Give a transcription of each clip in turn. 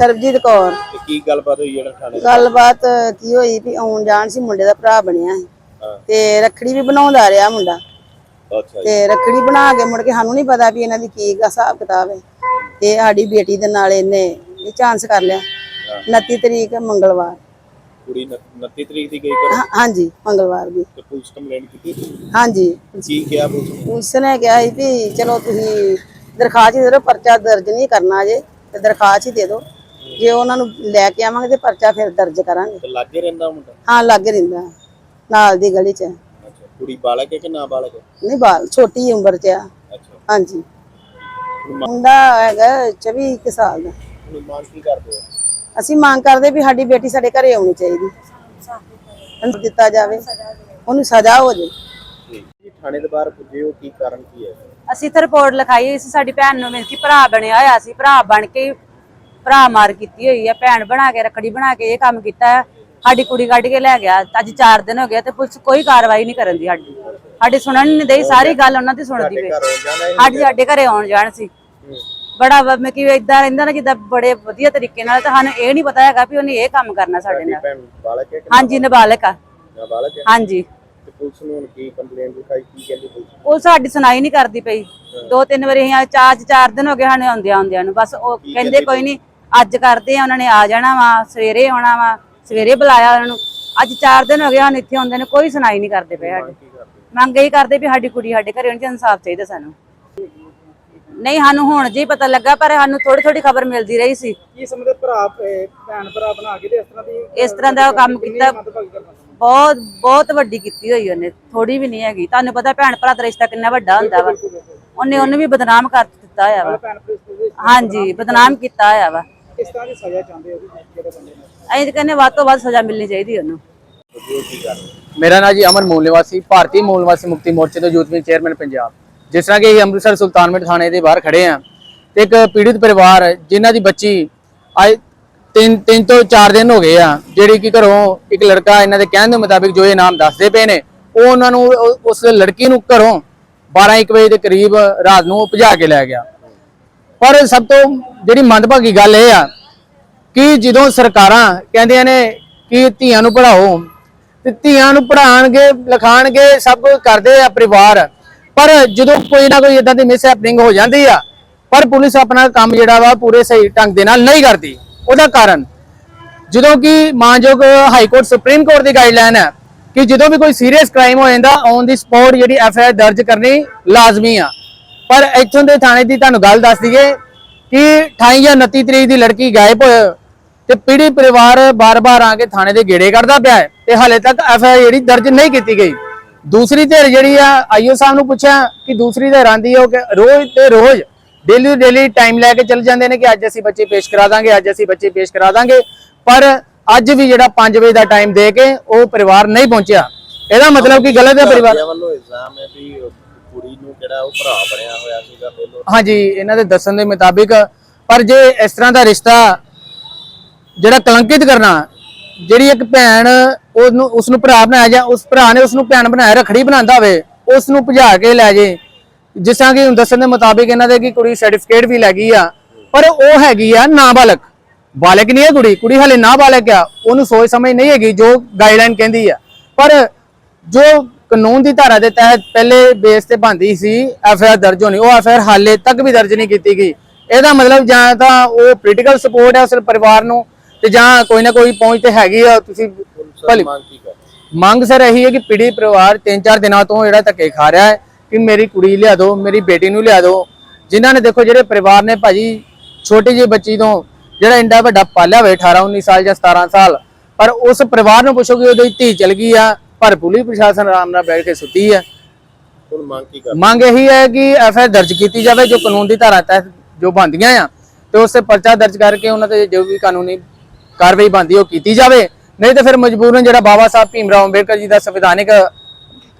ਸਰਬਜੀਤ ਕੌਰ। ਤੇ ਕੀ ਗੱਲਬਾਤ ਹੋਈ ਜਿਹੜਾ ਥਾਣੇ ਗੱਲਬਾਤ ਕੀ ਹੋਈ ਵੀ ਆਉਣ ਜਾਣ ਸੀ ਮੁੰਡੇ ਦਾ ਭਰਾ ਬਣਿਆ ਸੀ। ਹਾਂ। ਤੇ ਰੱਖੜੀ ਵੀ ਬਣਾਉਂਦਾ ਰਿਹਾ ਮੁੰਡਾ। ਅੱਛਾ ਜੀ। ਤੇ ਰੱਖੜੀ ਬਣਾ ਕੇ ਮੁੜ ਕੇ ਸਾਨੂੰ ਨਹੀਂ ਪਤਾ ਵੀ ਇਹਨਾਂ ਦੀ ਕੀ ਹਿਸਾਬ ਕਿਤਾਬ ਹੈ। ਤੇ ਸਾਡੀ ਬੇਟੀ ਦੇ ਨਾਲ ਇਹਨੇ ਇਹ ਚਾਂਸ ਕਰ ਲਿਆ। 29 ਤਰੀਕ ਮੰਗਲਵਾਰ। ਕੁੜੀ 29 ਤਰੀਕ ਦੀ ਗਈ ਕਰ ਹਾਂ- ਹਾਂਜੀ ਮੰਗਲਵਾਰ ਦੀ। ਤੇ ਪੁਲਿਸ ਕੰਪਲੇਂਟ ਕੀਤੀ? ਹਾਂਜੀ। ਕੀ ਕਿਹਾ ਪੁਲਿਸ ਨੇ? ਉਸਨੇ ਕਿਹਾ ਸੀ ਵੀ ਚਲੋ ਤੁਸੀਂ ਦਰਖਾਸਤ ਹੀ ਦੇ ਦਿਓ ਪਰਚਾ ਦਰਜ ਨਹੀਂ ਕਰਨਾ ਜੇ ਤੇ ਦਰਖਾਸਤ ਹੀ ਦੇ ਦਿਓ। ਜੇ ਉਹਨਾਂ ਨੂੰ ਲੈ ਕੇ ਆਵਾਂਗੇ ਤੇ ਪਰਚਾ ਫਿਰ ਦਰਜ ਕਰਾਂਗੇ। ਤੇ ਲਾਗੇ ਰਹਿੰਦਾ ਮੁੰਡਾ? ਹਾਂ ਲੱਗ ਰਹਿੰਦਾ। ਨਾਲ ਦੀ ਗਲੀ 'ਚ। ਅੱਛਾ ਕੁੜੀ ਬਾਲਕ ਹੈ ਕਿ ਨਾ ਬਾਲਕ ਹੈ? ਨਹੀਂ ਬਾਲ ਛੋਟੀ ਉਮਰ 'ਚ ਆ। ਅੱਛਾ। ਹਾਂਜੀ। ਮੁੰਡਾ ਹੈਗਾ 24 ਕੁ ਸਾਲ ਦਾ। ਹੁਣ ਮੰਗ ਕੀ ਕਰਦੇ ਹੋ ਅਸੀਂ ਮੰਗ ਕਰਦੇ ਵੀ ਸਾਡੀ ਬੇਟੀ ਸਾਡੇ ਘਰੇ ਆਉਣੀ ਚਾਹੀਦੀ। ਉਹਨੂੰ ਦਿੱਤਾ ਜਾਵੇ। ਉਹਨੂੰ ਸਜ਼ਾ ਹੋ ਠੀਕ। ਜੀ ਥਾਣੇ ਦੇ ਬਾਹਰ ਪੁੱਜੇ ਹੋ ਕੀ ਕਾਰਨ ਕੀ ਹੈ? ਅਸੀਂ ਤਾਂ ਰਿਪੋਰਟ ਲਿਖਾਈ ਹੋਈ ਸੀ ਸਾਡੀ ਭੈਣ ਨੂੰ ਮਿਲ ਕੇ ਭਰਾ ਬਣਿਆ ਹੋਇਆ ਸੀ। ਭਰਾ ਬਣ ਕੇ ਭਰਾ ਮਾਰ ਕੀਤੀ ਹੋਈ ਹੈ ਭੈਣ ਬਣਾ ਕੇ ਰੱਖੜੀ ਬਣਾ ਕੇ ਇਹ ਕੰਮ ਕੀਤਾ ਹੈ ਸਾਡੀ ਕੁੜੀ ਕੱਢ ਕੇ ਲੈ ਗਿਆ। ਅੱਜ 4 ਦਿਨ ਹੋ ਗਏ ਤੇ ਪੁਲਿਸ ਕੋਈ ਕਾਰਵਾਈ ਨਹੀਂ ਕਰਨ ਦੀ ਸਾਡੀ। ਸਾਡੀ ਸੁਣਨ ਨਹੀਂ ਦੇਈ ਸਾਰੀ ਗੱਲ ਉਹਨਾਂ ਦੀ ਸੁਣਦੀ ਪਈ। ਅੱਜ ਸਾਡੇ ਘਰੇ ਆਉਣ ਜਾਣ ਸੀ। ਬੜਾ ਮੈਂ ਕਿ ਇਦਾਂ ਰਹਿੰਦਾ ਨਾ ਜਿੱਦਾਂ ਬੜੇ ਵਧੀਆ ਤਰੀਕੇ ਨਾਲ ਤਾਂ ਸਾਨੂੰ ਇਹ ਨਹੀਂ ਪਤਾ ਹੈਗਾ ਵੀ ਉਹਨੇ ਇਹ ਕੰਮ ਕਰਨਾ ਸਾਡੇ ਨਾਲ। ਹਾਂਜੀ ਨਾਬਾਲਗ ਆ। ਹਾਂਜੀ। ਪੁਲਿਸ ਨੂੰ ਕੀ ਕੰਪਲੇਂਟ ਲਿਖਾਈ ਕੀ ਕਹਿੰਦੀ ਪੁਲਿਸ? ਉਹ ਸਾਡੀ ਸੁਣਾਈ ਨਹੀਂ ਕਰਦੀ ਪਈ। ਦੋ ਤਿੰਨ ਵਾਰੀ ਅਸੀਂ ਚਾਰ ਚਾਰ ਦਿਨ ਹੋ ਗਏ ਸਾਨੂੰ ਆਉਂਦਿਆਂ ਆਉਂਦਿਆਂ ਨੂੰ। ਬਸ ਉਹ ਕਹਿੰਦੇ ਕੋਈ ਨਹੀਂ ਅੱਜ ਕਰਦੇ ਆ ਉਹਨਾਂ ਨੇ ਆ ਜਾਣਾ ਵਾ ਸਵੇਰੇ ਆਉਣਾ ਵਾ ਸਵੇਰੇ ਬੁਲਾਇਆ ਉਹਨਾਂ ਨੂੰ। ਅੱਜ ਚਾਰ ਦਿਨ ਹੋ ਗਏ ਹਨ ਇੱਥੇ ਆਉਂਦੇ ਨੇ ਕੋਈ ਸੁਣਾਈ ਨਹੀਂ ਕਰਦੇ ਪਏ ਸਾਡੀ। ਮੰਗ ਇਹੀ ਕਰਦੇ ਵੀ ਸਾਡੀ ਕੁੜੀ ਸਾਡੇ ਘਰੇ ਚਾਹੀਦੀ ਇਨਸਾਫ ਚਾਹੀਦਾ ਸਾਨੂੰ। ਨਹੀਂ ਸਾਨੂੰ ਹੁਣ ਜੇ ਪਤਾ ਲੱਗਾ ਪਰ ਸਾਨੂੰ ਥੋੜੀ ਥੋੜੀ ਖਬਰ ਮਿਲਦੀ ਰਹੀ ਸੀ। ਕੀ ਸਮਝਦੇ ਭਰਾ ਭੈਣ ਭਰਾ ਬਣਾ ਕੇ ਤੇ ਇਸ ਤਰ੍ਹਾਂ ਦੀ ਇਸ ਤਰ੍ਹਾਂ ਦਾ ਉਹ ਕੰਮ ਕੀਤਾ। ਬਹੁਤ ਬਹੁਤ ਵੱਡੀ ਕੀਤੀ ਹੋਈ ਉਹਨੇ ਥੋੜੀ ਵੀ ਨਹੀਂ ਹੈਗੀ। ਤੁਹਾਨੂੰ ਪਤਾ ਭੈਣ ਭਰਾ ਦਾ ਰਿਸ਼ਤਾ ਕਿੰਨਾ ਵੱਡਾ ਹੁੰਦਾ ਵਾ। ਉਹਨੇ ਉਹਨੂੰ ਵੀ ਬਦਨਾਮ ਕਰ ਦਿੱਤਾ ਹੋਇਆ ਵਾ। ਹਾਂਜੀ ਬਦਨਾਮ ਕੀਤਾ ਹੋਇਆ ਵਾ। ਕਿਸ ਤਰ੍ਹਾਂ ਦੀ ਸਜ਼ਾ ਚਾਹੁੰਦੇ ਹੋ ਵੀ ਜਿਹੜੇ ਬੰਦੇ ਨੇ ਅਸੀਂ ਤਾਂ ਕਹਿੰਦੇ ਵੱਧ ਤੋਂ ਵੱਧ ਸਜ਼ਾ ਮਿਲਣੀ ਚਾਹੀਦੀ ਉਹਨੂੰ। ਮੇਰਾ ਨਾਮ ਜੀ ਅਮਨ ਮੂਲ ਨਿਵਾਸੀ ਭਾਰਤੀ ਮੂਲ ਨਿਵਾਸੀ ਮੁਕਤੀ ਮੋਰਚੇ ਤੋਂ ਯੂਥ ਵਿੰਗ ਚੇਅਰਮੈਨ ਪੰਜਾਬ। ਜਿਸ ਤਰ੍ਹਾਂ ਕਿ ਅਸੀਂ ਅੰਮ੍ਰਿਤਸਰ ਸੁਲਤਾਨਪੁਰ ਥਾਣੇ ਦੇ ਬਾਹਰ ਖੜੇ ਆ ਤੇ ਇੱਕ ਪੀੜਿਤ ਪਰਿਵਾਰ ਜਿਨ੍ਹਾਂ ਦੀ ਬੱਚੀ ਅੱਜ ਤਿੰਨ ਤਿੰਨ ਤੋਂ ਚਾਰ ਦਿਨ ਹੋ ਗਏ ਆ ਜਿਹੜੀ ਕਿ ਘਰੋਂ ਇੱਕ ਲੜਕਾ ਇਹਨਾਂ ਦੇ ਕਹਿਣ ਦੇ ਮੁਤਾਬਿਕ ਜੋ ਇਹ ਨਾਮ ਦੱਸਦੇ ਪਏ ਨੇ ਉਹ ਉਹਨਾਂ ਨੂੰ ਉਹ- ਉਸ ਲੜਕੀ ਨੂੰ ਘਰੋਂ 12 1 ਵਜੇ ਦੇ ਕਰੀਬ ਰਾਤ ਨੂੰ ਭਜਾ ਕੇ ਲੈ ਗਿਆ। ਪਰ ਸਭ ਤੋਂ ਜਿਹੜੀ ਮੰਦਭਾਗੀ ਗੱਲ ਇਹ ਆ ਕਿ ਜਦੋਂ ਸਰਕਾਰਾਂ ਕਹਿੰਦੀਆਂ ਨੇ ਕਿ ਧੀਆਂ ਨੂੰ ਪੜ੍ਹਾਓ, ਤੇ ਧੀਆਂ ਨੂੰ ਪੜ੍ਹਾਉਣਗੇ ਲਿਖਾਣਗੇ, ਸਭ ਕਰਦੇ ਆ ਪਰਿਵਾਰ। ਪਰ ਜਦੋਂ ਕੋਈ ਨਾ ਕੋਈ ਇਦਾਂ ਦੀ ਮਿਸ ਹੈਪਨਿੰਗ ਹੋ ਜਾਂਦੀ ਆ, ਪਰ ਪੁਲਿਸ ਆਪਣਾ ਕੰਮ ਜਿਹੜਾ ਵਾ ਪੂਰੇ ਸਹੀ ਢੰਗ ਦੇ ਨਾਲ ਨਹੀਂ ਕਰਦੀ। ਉਹਦਾ ਕਾਰਨ ਜਦੋਂ ਕਿ ਮਾਨਯੋਗ ਹਾਈ ਕੋਰਟ ਸੁਪਰੀਮ ਕੋਰਟ ਦੀ ਗਾਈਡਲਾਈਨ ਹੈ ਕਿ ਜਦੋਂ ਵੀ ਕੋਈ ਸੀਰੀਅਸ ਕ੍ਰਾਈਮ ਹੋ ਜਾਂਦਾ ਔਨ ਦੀ ਸਪੌਟ ਜਿਹੜੀ ਐਫ ਆਈ ਆਰ ਦਰਜ ਕਰਨੀ ਲਾਜ਼ਮੀ ਆ। ਪਰ ਇੱਥੋਂ ਦੇ ਥਾਣੇ ਦੀ ਤੁਹਾਨੂੰ ਗੱਲ ਦੱਸ ਦਈਏ ਕਿ 28 ਜਾਂ 29 ਤਰੀਕ ਦੀ ਲੜਕੀ ਗਾਇਬ ਹੋਈ ਤੇ ਪੀੜੀ ਪਰਿਵਾਰ ਬਾਰ-ਬਾਰ ਆ ਕੇ ਥਾਣੇ ਦੇ ਗੇੜੇ ਕਰਦਾ ਪਿਆ ਹੈ ਤੇ ਹਾਲੇ ਤੱਕ ਐਫ ਆਈ ਆਰ ਜਿਹੜੀ ਦਰਜ ਨਹੀਂ ਕੀਤੀ ਗਈ। ਦੂਸਰੀ ਧਿਰ ਜਿਹੜੀ ਆ, ਆਈਓ ਸਾਹਿਬ ਨੂੰ ਪੁੱਛਿਆ ਕਿ ਦੂਸਰੀ ਧਿਰ ਆਂਦੀ ਹੈ ਉਹ ਕਿ ਰੋਜ਼ ਤੇ ਰੋਜ਼ ਡੇਲੀ ਡੇਲੀ ਟਾਈਮ ਲੈ ਕੇ ਚੱਲ ਜਾਂਦੇ ਨੇ ਕਿ ਅੱਜ ਅਸੀਂ ਬੱਚੇ ਪੇਸ਼ ਕਰਾ ਦਾਂਗੇ, ਅੱਜ ਅਸੀਂ ਬੱਚੇ ਪੇਸ਼ ਕਰਾ ਦਾਂਗੇ। ਪਰ ਅੱਜ ਵੀ ਜਿਹੜਾ 5 ਵਜੇ ਦਾ ਟਾਈਮ ਦੇ ਕੇ ਉਹ ਪਰਿਵਾਰ ਨਹੀਂ ਪਹੁੰਚਿਆ। ਇਹਦਾ ਮਤਲਬ ਕਿ ਗਲਤ ਹੈ ਪਰਿਵਾਰ? ਵੱਲੋਂ ਇਲਜ਼ਾਮ ਹੈ ਵੀ ਜਿਹੜਾ ਉਹ ਭਰਾ ਬਣਿਆ ਹੋਇਆ ਸੀਗਾ ਪਹਿਲੋਂ ਹਾਂਜੀ, ਇਹਨਾਂ ਦੇ ਦੱਸਣ ਦੇ ਮੁਤਾਬਿਕ, ਪਰ ਜੇ ਇਸ ਤਰ੍ਹਾਂ ਦਾ ਰਿਸ਼ਤਾ ਜਿਹੜਾ ਕਲੰਕਿਤ ਕਰਨਾ, ਜਿਹੜੀ ਇੱਕ ਭੈਣ ਉਹਨੂੰ ਉਸ ਨੂੰ ਭਰਾ ਬਣਾਇਆ ਜਾਂ ਉਸ ਭਰਾ ਨੇ ਉਸ ਨੂੰ ਭੈਣ ਬਣਾਇਆ, ਰਖੜੀ ਬਣਾਉਂਦਾ ਹੋਵੇ ਉਸ ਨੂੰ ਭਜਾ ਕੇ ਲੈ ਜੇ। ਜਿਸ ਤਰ੍ਹਾਂ ਕਿ ਦੱਸਣ ਦੇ ਮੁਤਾਬਿਕ ਇਹਨਾਂ ਦੇ ਕਿ ਕੁੜੀ ਸਰਟੀਫਿਕੇਟ ਵੀ ਲੈ ਗਈ ਆ, ਪਰ ਉਹ ਹੈਗੀ ਆ ਨਾਬਾਲਗ। ਬਾਲਕ ਨਹੀਂ ਹੈ ਕੁੜੀ ਕੁੜੀ ਹਲੇ ਨਾਬਾਲਗ ਆ, ਉਹਨੂੰ ਸੋਚ ਸਮਝ ਨਹੀਂ ਹੈਗੀ, ਜੋ ਗਾਈਡਲਾਈਨ ਕਹਿੰਦੀ ਆ। ਪਰ ਜੋ ਕਾਨੂੰਨ ਦੀ ਧਾਰਾ ਦੇ ਤਹਿਤ ਪਹਿਲੇ ਬੇਸ ਤੇ ਬੰਦੀ ਸੀ ਐਫ ਆਈ ਆਰ ਦਰਜ ਹੋਣੀ ਉਹ ਐਫ ਆਈ ਆਰ ਹਾਲੇ ਤੱਕ ਵੀ ਦਰਜ ਨਹੀਂ ਕੀਤੀ ਗਈ। ਇਹਦਾ ਮਤਲਬ ਜਾਂ ਤਾਂ ਉਹ ਪੋਲੀਟੀਕਲ ਸਪੋਰਟ ਹੈ ਉਸ ਪਰਿਵਾਰ ਨੂੰ ਤੇ ਜਾਂ ਕੋਈ ਨਾ ਕੋਈ ਪਹੁੰਚ ਤੇ ਹੈਗੀ ਆ ਤੁਸੀਂ ਭਲੀ ਮੰਗ ਸਰ ਇਹੀ ਹੈ ਕਿ ਪੀੜੀ ਪਰਿਵਾਰ ਤਿੰਨ ਚਾਰ ਦਿਨਾਂ ਤੋਂ ਜਿਹੜਾ ਧੱਕੇ ਖਾ ਰਿਹਾ ਹੈ ਕਿ ਮੇਰੀ ਕੁੜੀ ਲਿਆ ਦਿਓ ਮੇਰੀ ਬੇਟੀ ਨੂੰ ਲਿਆ ਦਿਓ। ਜਿਨ੍ਹਾਂ ਨੇ ਦੇਖੋ ਜਿਹੜੇ ਪਰਿਵਾਰ ਨੇ ਭਾਜੀ ਛੋਟੀ ਜਿਹੀ ਬੱਚੀ ਤੋਂ ਜਿਹੜਾ ਇੰਡਾ ਵੱਡਾ ਪਾਲਿਆ ਹੋਵੇ 18 19 ਸਾਲ ਜਾਂ 17 ਸਾਲ ਪਰ ਉਸ ਪਰਿਵਾਰ ਨੂੰ ਪੁੱਛੋ ਕਿ ਉਹਦੀ ਧੀ ਚਲ ਗਈ ਆ ਪਰ ਪੁਲਿਸ ਪ੍ਰਸ਼ਾਸਨ ਆਰਾਮ ਨਾਲ ਬੈਠ ਕੇ ਸੁੱਤੀ ਹੈ। ਹੁਣ ਮੰਗ ਕੀ ਕਰ ਮੰਗ ਇਹੀ ਹੈ ਕਿ ਐਫ ਆਈ ਆਰ ਦਰਜ ਕੀਤੀ ਜਾਵੇ ਜੋ ਕਾਨੂੰਨ ਦੀ ਧਾਰਾ ਤਹਿਤ ਜੋ ਬੰਦੀਆਂ ਆ ਤੇ ਉਸ ਤੇ ਪਰਚਾ ਦਰਜ ਕਰਕੇ ਉਹਨਾਂ ਤੇ ਜੋ ਵੀ ਕਾਨੂੰਨੀ ਕਾਰਵਾਈ ਬੰਦੀ ਉਹ ਕੀਤੀ ਜਾਵੇ। ਨਹੀਂ ਤੇ ਫਿਰ ਮਜਬੂਰਨ ਜਿਹੜਾ ਬਾਬਾ ਸਾਹਿਬ ਭੀਮਰਾਓ ਅੰਬੇਡਕਰ ਜੀ ਦਾ ਸੰਵਿਧਾਨਿਕ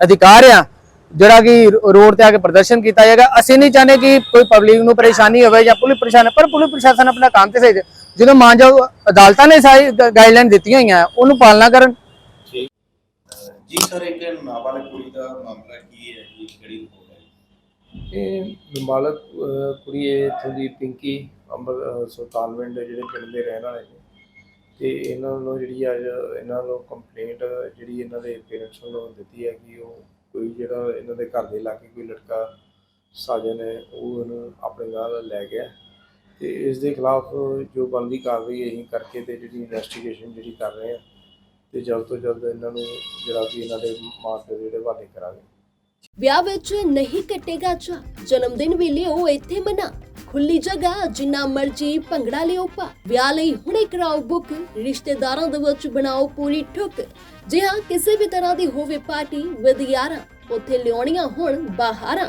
ਅਧਿਕਾਰ ਆ ਜਿਹੜਾ ਕਿ ਰੋਡ ਤੇ ਆ ਕੇ ਪ੍ਰਦਰਸ਼ਨ ਕੀਤਾ ਜਾਏਗਾ। ਅਸੀਂ ਨਹੀਂ ਚਾਹੁੰਦੇ ਕਿ ਕੋਈ ਪਬਲਿਕ ਨੂੰ ਪਰੇਸ਼ਾਨੀ ਹੋਵੇ ਜਾਂ ਪੁਲਿਸ ਪਰੇਸ਼ਾਨ ਪਰ ਪੁਲਿਸ ਪ੍ਰਸ਼ਾਸਨ ਆਪਣਾ ਕੰਮ ਤੇ ਸਹੀ ਜਦੋਂ ਮਾਨਯੋਗ ਅਦਾਲਤਾਂ ਨੇ ਸਾਰੀ ਗਾਈਡਲਾਈਨ ਦਿੱਤੀਆਂ ਹੋਈਆਂ ਉਹਨੂੰ ਪਾਲਣਾ ਕਰਨ ਜੀ ਸਰ ਇੱਕ ਨਾਬਾਲਗ ਕੁੜੀ ਦਾ ਮਾਮਲਾ ਕੀ ਹੈ? ਜੀ ਕਿਹੜੀ ਰਿਪੋਰਟ ਹੈ? ਇਹ ਨਾਬਾਲਗ ਕੁੜੀ ਹੈ ਇੱਥੋਂ ਦੀ ਪਿੰਕੀ ਅੰਬਰ ਅਹ, ਸੁਲਤਾਨਵਿੰਡ ਜਿਹੜੇ ਪਿੰਡ ਦੇ ਰਹਿਣ ਵਾਲੇ ਨੇ। ਤੇ ਇਹਨਾਂ ਵੱਲੋਂ ਜਿਹੜੀ ਅੱਜ ਇਹਨਾਂ ਨੂੰ ਕੰਪਲੇਂਟ ਜਿਹੜੀ ਇਹਨਾਂ ਦੇ ਪੇਰੈਂਟਸ ਵੱਲੋਂ ਦਿੱਤੀ ਹੈ ਕਿ ਉਹ ਕੋਈ ਜਿਹੜਾ ਇਹਨਾਂ ਦੇ ਘਰ ਦੇ ਲਾਗੇ ਕੋਈ ਲੜਕਾ ਸਾਜਨ ਹੈ ਉਹ ਇਹਨੂੰ ਆਪਣੇ ਨਾਲ ਲੈ ਗਿਆ। ਤੇ ਇਸ ਦੇ ਖਿਲਾਫ ਜੋ ਬਣਦੀ ਕਾਰਵਾਈ ਅਸੀਂ ਕਰਕੇ ਤੇ ਜਿਹੜੀ ਇਨਵੈਸਟੀਗੇਸ਼ਨ ਜਿਹੜੀ ਕਰ ਰਹੇ ਆ ਤੇ ਜਲਦ ਤੋਂ ਜਲਦ ਇਹਨਾਂ ਨੂੰ ਜਿਹੜਾ ਵੀ ਇਹਨਾਂ ਦੇ ਮਾਪੇ ਜਿਹੜੇ ਹਵਾਲੇ ਕਰਾਂਗੇ। ਵਿਆਹ ਵਿੱਚ ਨਹੀਂ ਕੱਟੇਗਾ ਚਾ ਜਨਮ ਦਿਨ ਵੀ ਲਿਓ, ਇੱਥੇ ਮਨਾ। ਖੁੱਲੀ ਜਗ੍ਹਾ, ਜਿੰਨਾ ਮਰਜ਼ੀ ਭੰਗੜਾ ਲਿਓ ਪਾ ਵਿਆਹ ਲਈ ਹੁਣੇ ਕਰਾਓ ਬੁੱਕ ਰਿਸ਼ਤੇਦਾਰਾਂ ਦੇ ਵਿੱਚ ਬਣਾਓ ਪੂਰੀ ਠੁੱਕ। ਜੇ ਹਾਂ, ਕਿਸੇ ਵੀ ਤਰ੍ਹਾਂ ਦੀ ਹੋਵੇ ਪਾਰਟੀ ਵਿਦ ਯਾਰਾਂ ਉੱਥੇ ਲਿਆਉਣੀਆਂ ਹੁਣ ਬਾਹਰਾਂ।